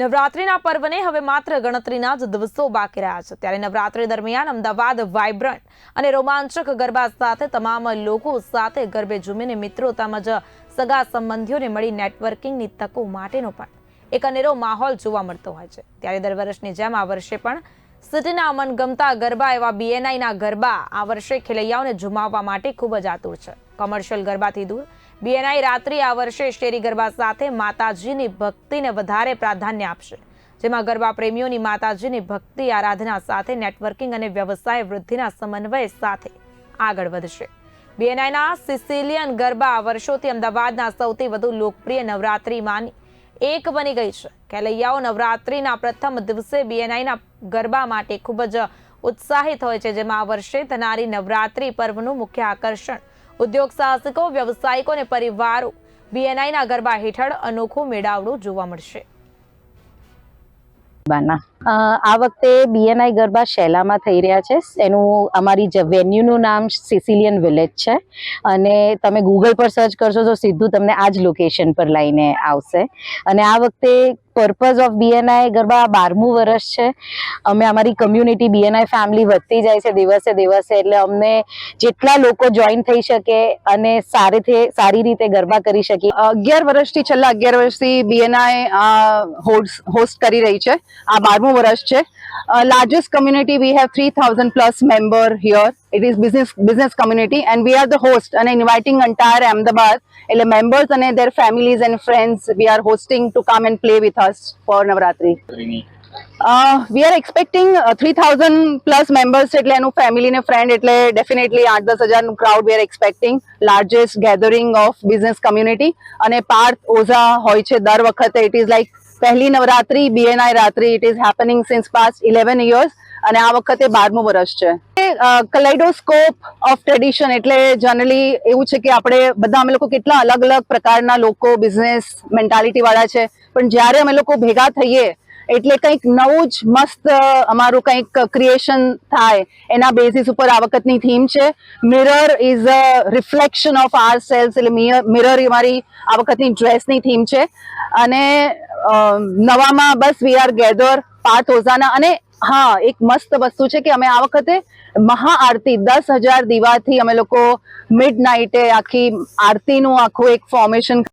નવરાત્રિના પર્વને હવે માત્ર ગણતરીના જ દિવસો બાકી રહ્યા છે. ત્યારે નવરાત્રિ દરમિયાન અમદાવાદ વાઇબ્રન્ટ અને રોમાંચક ગરબા સાથે તમામ લોકો સાથે ગરબે ઝૂમીને મિત્રો તેમજ સગા સંબંધીઓને મળી નેટવર્કિંગની તકો માટેનો પણ એક અનેરો માહોલ જોવા મળતો હોય છે. ત્યારે દર વર્ષની જેમ આ વર્ષે પણ સિટીના મનગમતા ગરબા એવા બીએનઆઈના ગરબા આ વર્ષે ખેલૈયાઓને ઝુમાવવા માટે ખૂબ જ આતુર છે. કોમર્શિયલ ગરબાથી દૂર બીએનઆઈ રાત્રિ આ વર્ષે શેરી ગરબા સાથે માતાજીની ભક્તિને વધારે પ્રાધાન્ય આપશે, જેમાં ગરબા પ્રેમીઓની માતાજીની ભક્તિ, આરાધના સાથે નેટવર્કિંગ અને વ્યવસાય વૃદ્ધિના સમન્વય સાથે આગળ વધશે. બીએનઆઈના સિસિલિયન ગરબા વર્ષોથી અમદાવાદના સૌથી વધુ લોકપ્રિય નવરાત્રિમાંની એક બની ગઈ છે. ખેલૈયાઓ નવરાત્રિના પ્રથમ દિવસે બીએનઆઈના ગરબા માટે ખૂબ જ ઉત્સાહિત હોય છે, જેમાં આ વર્ષે થનારી નવરાત્રિ પર્વનું મુખ્ય આકર્ષણ ઉદ્યોગ સાહસિકો, વ્યવસાયિકો અને પરિવારો બીએનઆઈના ગરબા હેઠળ અનોખું મેળાવડું જોવા મળશે. આ વખતે બીએનઆઈ ગરબા શેલામાં થઈ રહ્યા છે. એનું અમારી વેન્યુનું નામ સિસિલિયન વિલેજ છે. અને તમે ગૂગલ પર સર્ચ કરશો તો સીધું તમને આ જ લોકેશન પર લઈને આવશે. અને આ વખતે પર્પઝ ઓફ બીએનઆઈ ગરબા બારમું વર્ષ છે. અમે અમારી કમ્યુનિટી બીએનઆઈ ફેમિલી વધતી જાય છે દિવસે દિવસે, એટલે અમને જેટલા લોકો જોઈન થઈ શકે અને સારીથી સારી રીતે ગરબા કરી શકીએ. અગિયાર વર્ષથી છેલ્લા અગિયાર વર્ષથી બીએનઆઈ હોસ્ટ કરી રહી છે. આ બારમું વર્ષ છે. Largest community we have three thousand plus member here it is business business community and we are the host અને ઇન્વાઇટિંગ અન્ટાયર અમદાવાદ એટલે મેમ્બર્સ અને their families and friends we are hosting to come and play with us for Navratri we are expecting three thousand plus members એટલે એનું family ને friend એટલે definitely આઠ દસ હજારનું crowd we are expecting largest gathering of business community અને પાર્થ ઓઝા હોય છે દર વખતે. ઇટ ઇઝ લાઈક પહેલી નવરાત્રી બીએનઆઈ રાત્રી. It is happening since past eleven years અને આ વખતે બારમું વર્ષ છે. કલાઇડોસ્કોપ ઓફ ટ્રેડિશન એટલે જનરલી એવું છે કે આપણે બધા અમે લોકો કેટલા અલગ અલગ પ્રકારના લોકો બિઝનેસ મેન્ટાલિટી વાળા છે. પણ જ્યારે અમે લોકો ભેગા થઈએ, એટલે કંઈક નવું જ મસ્ત અમારું કંઈક ક્રિએશન થાય. એના બેઝિસ ઉપર આ વખતની થીમ છે. Mirror is a reflection of our selves એટલે મિરર અમારી આ વખતની ડ્રેસની થીમ છે. અને નવામાં બસ વી આર ગેધર પાર્થ ઓઝાના અને હા, એક મસ્ત વસ્તુ છે કે અમે આ વખતે મહાઆરતી દસ હજાર દીવાથી અમે લોકો મિડ નાઇટે આખી આરતીનું આખું એક ફોર્મેશન